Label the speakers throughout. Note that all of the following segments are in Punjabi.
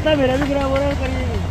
Speaker 1: लगता
Speaker 2: है मेरा भी खराब हो रहा है करिए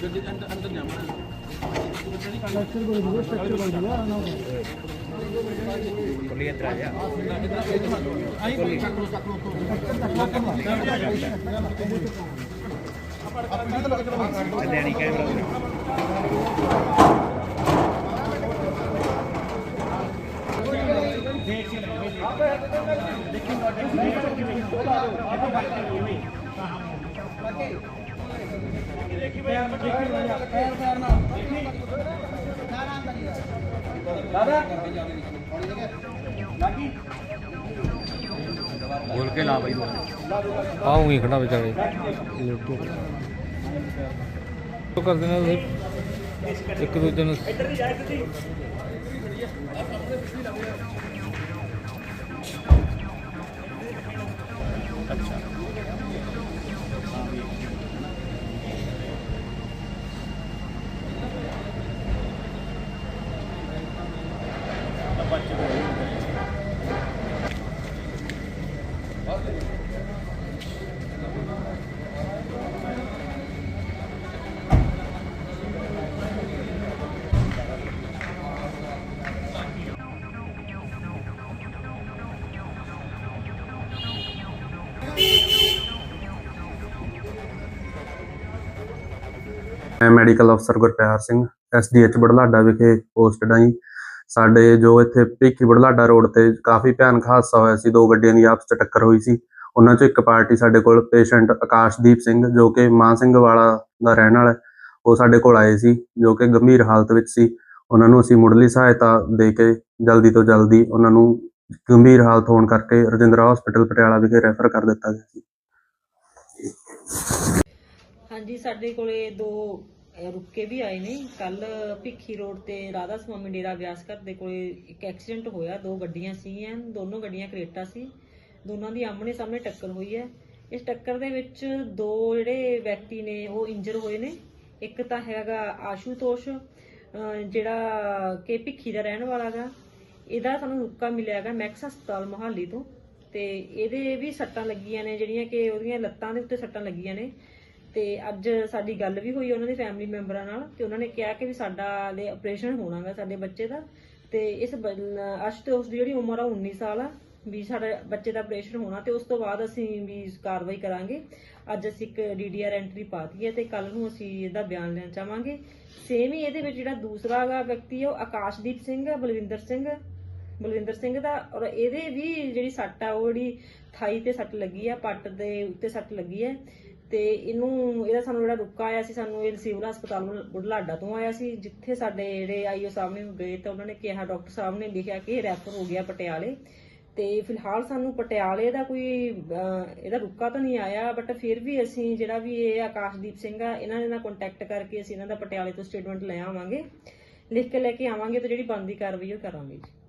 Speaker 2: ਅੰਦਰ ਅੰਦਰ ਜਾਵਾਂ ਸਟ੍ਰਕਚਰ ਬਣ ਗਿਆ ਸਟ੍ਰਕਚਰ ਬਣ ਗਿਆ ਨਾ
Speaker 1: ਕੋਲੀ ਅੰਦਰ ਆ ਜਾ ਆਈ ਕੋਲੀ ਚੱਕ ਲੋ ਚੱਕ ਲੋ ਚੱਲੇ ਨਹੀਂ ਕੈਮਰਾ ਦੇਖ ਚਲੇ ਆਪੇ ਲੇਕਿਨ ਨੋਟ ਦੇਖੀ ਬੋਲਾ ਦੋ ਆਪਾਂ ਬਾਤ ਕਰੀਏ ਤਾਂ ਹਮ ਕੇ ਲਾ ਬਾਈ ਆਉਂ ਹੀ ਖੜਾ ਵਿਚਾਰੇ। ਤੋ ਕਰ ਦੇਣਾ ਤੁਸੀਂ ਇੱਕ ਦੂਜੇ ਨੂੰ।
Speaker 3: ਮੈਂ ਮੈਡੀਕਲ ਅਫਸਰ ਗੁਰਪਿਆਰ ਸਿੰਘ ਐਸਡੀਐਚ ਬੜਲਾਡਾ ਵਿਖੇ ਪੋਸਟਡ ਹਾਂ ਜੀ ਸਾਡੇ ਜੋ ਇੱਥੇ ਭੀਖੀ ਬੜਲਾਡਾ ਰੋਡ ਤੇ ਕਾਫੀ ਭਿਆਨਕ ਹਾਦਸਾ ਹੋਇਆ ਸੀ, ਦੋ ਗੱਡੀਆਂ ਦੀ ਆਪਸ ਚ ਟੱਕਰ ਹੋਈ ਸੀ। ਉਹਨਾਂ ਚੋਂ ਇੱਕ ਪਾਰਟੀ ਸਾਡੇ ਕੋਲ ਪੇਸ਼ੈਂਟ ਆਕਾਸ਼ਦੀਪ ਸਿੰਘ, ਜੋ ਕਿ ਮਾਂ ਸਿੰਘ ਵਾਲਾ ਦਾ ਰਹਿਣ ਵਾਲਾ ਉਹ ਸਾਡੇ ਕੋਲ ਆਏ ਸੀ, ਜੋ ਕਿ ਗੰਭੀਰ ਹਾਲਤ ਵਿੱਚ ਸੀ। ਉਹਨਾਂ ਨੂੰ ਅਸੀਂ ਮੁੱਢਲੀ ਸਹਾਇਤਾ ਦੇ ਕੇ ਜਲਦੀ ਤੋਂ ਜਲਦੀ ਉਹਨਾਂ ਨੂੰ ਗੰਭੀਰ ਹਾਲਤ ਹੋਣ ਕਰਕੇ ਰਜਿੰਦਰਾ ਹਸਪੀਟਲ ਪਟਿਆਲਾ ਵਿਖੇ ਰੈਫਰ ਕਰ ਦਿੱਤਾ ਗਿਆ ਸੀ।
Speaker 4: ਹਾਂਜੀ ਸਾਡੇ ਕੋਲੇ ਦੋ ਅਹ, ਰੁੱਕੇ ਵੀ ਆਏ ਨੇ। ਕੱਲ ਭਿੱਖੀ ਰੋਡ ਤੇ ਰਾਧਾ ਸੁਆਮੀ ਡੇਰਾ ਵਿਆਸ ਘਰ ਦੇ ਕੋਲੇ ਇੱਕ ਐਕਸੀਡੈਂਟ ਹੋਇਆ। ਦੋ ਗੱਡੀਆਂ ਸੀਗੀਆਂ ਦੋਨੋਂ ਗੱਡੀਆਂ ਕਰੇਟਾ ਸੀ। ਦੋਨਾਂ ਦੀ ਆਮਣੇ ਸਾਹਮਣੇ ਟੱਕਰ ਹੋਈ ਹੈ। ਇਸ ਟੱਕਰ ਦੇ ਵਿੱਚ ਦੋ ਜਿਹੜੇ ਵਿਅਕਤੀ ਨੇ ਉਹ ਇੰਜਰ ਹੋਏ ਨੇ। ਇੱਕ ਤਾਂ ਹੈਗਾ ਆਸ਼ੂਤੋਸ਼ ਅਹ, ਜਿਹੜਾ ਕਿ ਭਿੱਖੀ ਦਾ ਰਹਿਣ ਵਾਲਾ ਗਾ। ਇਹਦਾ ਸਾਨੂੰ ਰੁੱਕਾ ਮਿਲਿਆ ਹੈਗਾ ਮੈਕਸ ਹਸਪਤਾਲ ਮੋਹਾਲੀ ਤੋਂ। ਤੇ ਇਹਦੇ ਵੀ ਸੱਟਾਂ ਲੱਗੀਆਂ ਨੇ ਜਿਹੜੀਆਂ ਕਿ ਉਹਦੀਆਂ ਲੱਤਾਂ ਦੇ ਉੱਤੇ ਸੱਟਾਂ ਲੱਗੀਆਂ ਨੇ। ਤੇ ਅੱਜ ਸਾਡੀ ਗੱਲ ਵੀ ਹੋਈ ਉਹਨਾਂ ਦੇ ਫੈਮਿਲੀ ਮੈਂਬਰਾਂ ਨਾਲ, ਤੇ ਉਹਨਾਂ ਨੇ ਕਿਹਾ ਕਿ ਵੀ ਸਾਡਾ ਲੈ ਆਪਰੇਸ਼ਨ ਹੋਣਾਗਾ ਸਾਡੇ ਬੱਚੇ ਦਾ। ਤੇ ਇਸ ਅਸ਼ਤੋਸ਼ ਦੀ ਜਿਹੜੀ ਉਮਰ ਆ 19 ਸਾਲ ਆ, ਵੀ ਸਾਡੇ ਬੱਚੇ ਦਾ ਆਪਰੇਸ਼ਨ ਹੋਣਾ ਤੇ ਉਸ ਤੋਂ ਬਾਅਦ ਅਸੀਂ ਵੀ ਕਾਰਵਾਈ ਕਰਾਂਗੇ। ਅੱਜ ਅਸੀਂ ਇੱਕ ਡੀਡੀਆਰ ਐਂਟਰੀ ਪਾਤੀ ਹੈ ਤੇ ਕੱਲ ਨੂੰ ਅਸੀਂ ਇਹਦਾ ਬਿਆਨ ਲੈਣਾ ਚਾਹਾਂਗੇ ਸੇਮ ਹੀ ਇਹਦੇ ਵਿੱਚ ਜਿਹੜਾ ਦੂਸਰਾ ਗਾ ਵਿਅਕਤੀ ਹੈ ਉਹ ਆਕਾਸ਼ਦੀਪ ਸਿੰਘ ਹੈ ਬਲਵਿੰਦਰ ਸਿੰਘ। ਬਲਵਿੰਦਰ ਸਿੰਘ ਦਾ, ਔਰ ਇਹਦੇ ਵੀ ਜਿਹੜੀ ਸੱਟ ਆ, ਉਹ ਜਿਹੜੀ ਥਾਈ ਤੇ ਸੱਟ ਲੱਗੀ ਆ, ਪੱਟ ਦੇ ਉੱਤੇ ਸੱਟ ਲੱਗੀ ਹੈ ਤੇ ਇਹਨੂੰ, ਇਹਦਾ ਸਾਨੂੰ ਜਿਹੜਾ ਰੁਕਾ ਆਇਆ ਸੀ, ਸਾਨੂੰ ਇਹ ਸਿਵਲ ਹਸਪਤਾਲ ਬੁ- ਬੁਢਲਾਡਾ ਤੋਂ ਆਇਆ ਸੀ, ਜਿੱਥੇ ਸਾਡੇ ਜਿਹੜੇ ਆਈਓ ਸਾਹਿਬ ਨੇ ਗਏ ਤਾਂ ਉਹਨਾਂ ਨੇ ਕਿਹਾ, ਡਾਕਟਰ ਸਾਹਿਬ ਨੇ ਲਿਖਿਆ ਕਿ ਇਹ ਰੈਫਰ ਹੋ ਗਿਆ ਪਟਿਆਲੇ। ਤੇ ਫਿਲਹਾਲ ਸਾਨੂੰ ਪਟਿਆਲੇ ਦਾ ਕੋਈ ਇਹਦਾ ਰੁਕਾ ਤਾਂ ਨਹੀਂ ਆਇਆ ਬਟ ਫਿਰ ਵੀ ਅਸੀਂ ਜਿਹੜਾ ਵੀ ਇਹ ਆਕਾਸ਼ਦੀਪ ਸਿੰਘ ਆ, ਇਹਨਾਂ ਦੇ ਨਾਲ ਕੰਟੈਕਟ ਕਰਕੇ ਅਸੀਂ ਇਹਨਾਂ ਦਾ ਪਟਿਆਲੇ ਤੋਂ ਸਟੇਟਮੈਂਟ ਲੈ ਆਵਾਂਗੇ। ਲਿਖ ਕੇ ਲੈ ਕੇ ਆਵਾਂਗੇ ਤੇ ਜਿਹੜੀ ਬਣਦੀ ਕਾਰਵਾਈ ਉਹ ਕਰਾਂਗੇ ਜੀ।